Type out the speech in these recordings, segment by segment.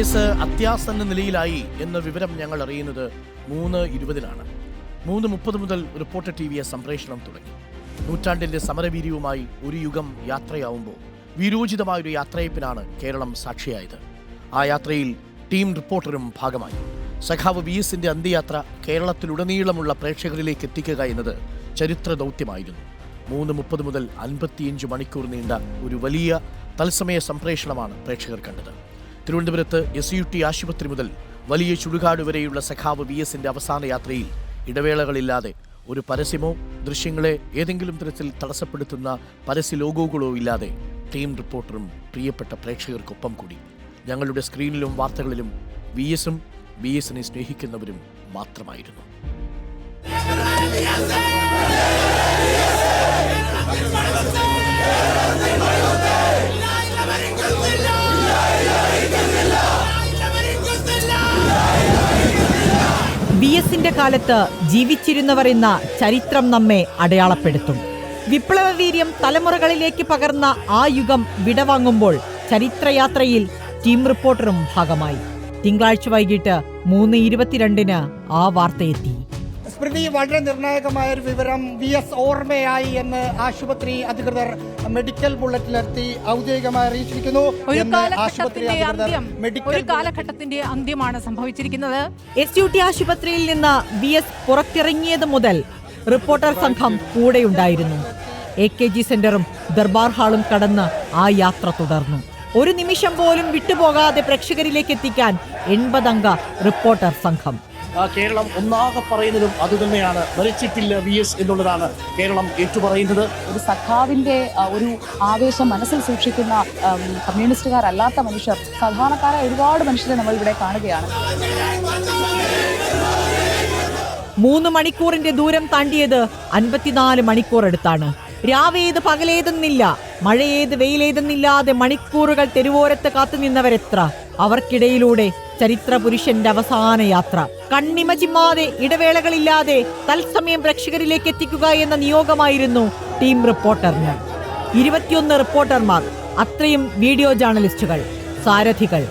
S അത്യാസന്ന നിലയിലായി എന്ന വിവരം ഞങ്ങൾ അറിയുന്നത് മൂന്ന് ഇരുപതിലാണ്. മൂന്ന് മുപ്പത് മുതൽ റിപ്പോർട്ടർ ടി വിയെ സംപ്രേഷണം തുടങ്ങി. നൂറ്റാണ്ടിന്റെ സമരവീര്യവുമായി ഒരു യുഗം യാത്രയാവുമ്പോൾ വീരോചിതമായൊരു യാത്രയപ്പിനാണ് കേരളം സാക്ഷിയായത്. ആ യാത്രയിൽ ടീം റിപ്പോർട്ടറും ഭാഗമായി. സഖാവ് വി എസിന്റെ അന്ത്യയാത്ര കേരളത്തിലുടനീളമുള്ള പ്രേക്ഷകരിലേക്ക് എത്തിക്കുക എന്നത് ചരിത്ര ദൗത്യമായിരുന്നു മൂന്ന് മുപ്പത് മുതൽ അൻപത്തിയഞ്ച് മണിക്കൂർ നീണ്ട ഒരു വലിയ തത്സമയ സംപ്രേഷണമാണ് പ്രേക്ഷകർ കണ്ടത്. തിരുവനന്തപുരത്ത് എസ് യു ടി ആശുപത്രി മുതൽ വലിയ ചുടുകാട് വരെയുള്ള സഖാവ് വി എസിന്റെ അവസാന യാത്രയിൽ ഇടവേളകളില്ലാതെ ഒരു പരസ്യമോ ദൃശ്യങ്ങളെ ഏതെങ്കിലും തരത്തിൽ തടസ്സപ്പെടുത്തുന്ന പരസ്യ ലോഗോകളോ ഇല്ലാതെ ടീം റിപ്പോർട്ടറും പ്രിയപ്പെട്ട പ്രേക്ഷകർക്കൊപ്പം കൂടി. ഞങ്ങളുടെ സ്ക്രീനിലും വാർത്തകളിലും വി എസും വി എസിനെ സ്നേഹിക്കുന്നവരും മാത്രമായിരുന്നു. എസിന്റെ കാലത്ത് ജീവിച്ചിരുന്നവർ എന്ന ചരിത്രം നമ്മെ അടയാളപ്പെടുത്തും. വിപ്ലവവീര്യം തലമുറകളിലേക്ക് പകർന്ന ആ യുഗം വിടവാങ്ങുമ്പോൾ ചരിത്രയാത്രയിൽ ടീം റിപ്പോർട്ടറും ഭാഗമായി. തിങ്കളാഴ്ച വൈകിട്ട് മൂന്ന് ഇരുപത്തിരണ്ടിന് ആ വാർത്തയെത്തി. സ്മൃതി വളരെ നിർണായകമായ ഒരു വിവരം വി എസ് ഓർമ്മയായി എന്ന് ആശുപത്രി അധികൃതർ മെഡിക്കൽ ബുള്ളറ്റിലെത്തി ഔദ്യോഗികമായി അറിയിച്ചിരിക്കുന്നു. ഒരു കാലഘട്ടത്തിന്റെ അന്ത്യമാണ് സംഭവിച്ചിരിക്കുന്നത്. എസ് യു ടി ആശുപത്രിയിൽ നിന്ന് വി എസ് പുറത്തിറങ്ങിയത് മുതൽ റിപ്പോർട്ടർ സംഘം കൂടെയുണ്ടായിരുന്നു. എ കെ ജി സെന്ററും ദർബാർ ഹാളും കടന്ന് ആ യാത്ര തുടർന്നു. ഒരു നിമിഷം പോലും വിട്ടുപോകാതെ പ്രേക്ഷകരിലേക്ക് എത്തിക്കാൻ എൺപതംഗ റിപ്പോർട്ടർ സംഘം കേരളം ഒന്നാകെ പറയുന്നതും അതുതന്നെയാണ് മരിച്ചിട്ടില്ല വി എസ് എന്നുള്ളതാണ് കേരളം ഏറ്റുപറയുന്നത്. ഒരു സഖാവിന്റെ ഒരു ആവേശം മനസ്സിൽ സൂക്ഷിക്കുന്ന കമ്മ്യൂണിസ്റ്റുകാരല്ലാത്ത മനുഷ്യർ സാധാരണക്കാരായ ഒരുപാട് മനുഷ്യരെ നമ്മൾ ഇവിടെ കാണുകയാണ്. മൂന്ന് മണിക്കൂറിന്റെ ദൂരം താണ്ടിയത് അൻപത്തിനാല് മണിക്കൂർ അടുത്താണ്. രാവേത് പകലേതെന്നില്ല മഴയേത് വെയിലേതെന്നില്ലാതെ മണിക്കൂറുകൾ തെരുവോരത്ത് കാത്തുനിന്നവരെത്ര? അവർക്കിടയിലൂടെ ചരിത്ര പുരുഷന്റെ അവസാന യാത്ര. കണ്ണിമ ചിമ്മാതെ ഇടവേളകളില്ലാതെ തത്സമയം പ്രേക്ഷകരിലേക്ക് എത്തിക്കുക എന്ന നിയോഗമായിരുന്നു ടീം റിപ്പോർട്ടറിന് ഇരുപത്തിയൊന്ന് റിപ്പോർട്ടർമാർ അത്രയും വീഡിയോ ജേർണലിസ്റ്റുകൾ സാരഥികൾ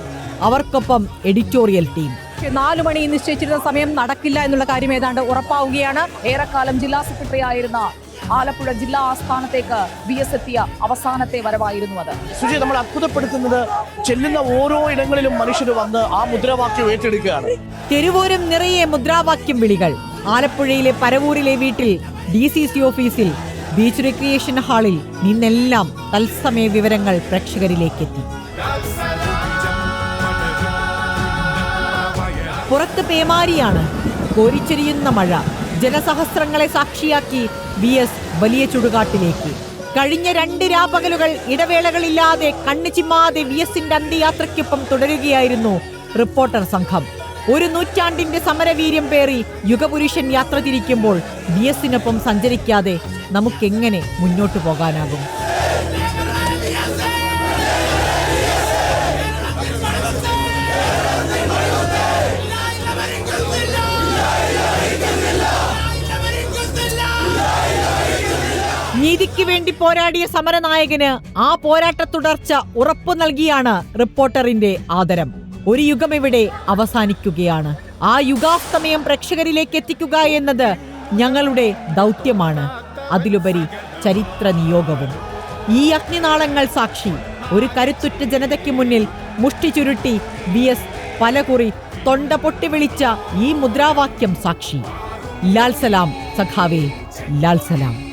അവർക്കൊപ്പം എഡിറ്റോറിയൽ ടീം. നാലു മണി നിശ്ചയിച്ചിരുന്ന സമയം നടക്കില്ല എന്നുള്ള കാര്യം ഏതാണ്ട് ഉറപ്പാവുകയാണ്. ഏറെക്കാലം ജില്ലാ സെക്രട്ടറി ആയിരുന്ന ആലപ്പുഴ ജില്ലാ ആസ്ഥാനത്തേക്ക് വി എസ് എത്തിയ അവസാനത്തെ വരവായിരുന്നു അത്. സുജി നമ്മൾ അത്ഭുതപ്പെടുത്തുന്നത് ചെല്ലുന്ന ഓരോ ഇടങ്ങളിലും മനുഷ്യർ വന്ന് ആ മുദ്രാവാക്യം ഏറ്റെടുക്കുകയാണ്. തെരുവോരം നിറയെ മുദ്രാവാക്യം വിളികൾ. ആലപ്പുഴയിലെ പരവൂരിലെ വീട്ടിൽ ഡി സി സി ഓഫീസിൽ ബീച്ച് റിക്രിയേഷൻ ഹാളിൽ നിന്നെല്ലാം തത്സമയ വിവരങ്ങൾ പ്രേക്ഷകരിലേക്ക് എത്തി പുറത്ത് പേമാരിയാണ് കോരിച്ചെരിയുന്ന മഴ. ജനസഹസ്രങ്ങളെ സാക്ഷിയാക്കി ബി എസ് വലിയ ചുടുകാട്ടിലേക്ക്. കഴിഞ്ഞ രണ്ട് രാപകലുകൾ ഇടവേളകളില്ലാതെ കണ്ണു ചിമ്മാതെ വി എസിന്റെ അന്ത്യയാത്രയ്ക്കൊപ്പം തുടരുകയായിരുന്നു റിപ്പോർട്ടർ സംഘം. ഒരു നൂറ്റാണ്ടിന്റെ സമരവീര്യം പേറി യുഗപുരുഷൻ യാത്ര തിരിക്കുമ്പോൾ വി എസിനൊപ്പം സഞ്ചരിക്കാതെ നമുക്കെങ്ങനെ മുന്നോട്ടു പോകാനാകും? നീതിക്ക് വേണ്ടി പോരാടിയ സമരനായകന് ആ പോരാട്ട തുടർച്ച ഉറപ്പു നൽകിയാണ് റിപ്പോർട്ടറിന്റെ ആദരം. ഒരു യുഗം ഇവിടെ അവസാനിക്കുകയാണ്. ആ യുഗാസ്തമയം പ്രേക്ഷകരിലേക്ക് എത്തിക്കുക എന്നത് ഞങ്ങളുടെ ദൗത്യമാണ്. അതിലുപരി ചരിത്ര നിയോഗവും. ഈ അഗ്നിനാളങ്ങൾ സാക്ഷി ഒരു കരുത്തുറ്റ ജനതയ്ക്ക് മുന്നിൽ മുഷ്ടി ചുരുട്ടി ബി എസ് പലകുറി തൊണ്ട പൊട്ടി വിളിച്ച ഈ മുദ്രാവാക്യം സാക്ഷി. ലാൽ സലാം സഖാവേ ലാൽ സലാം.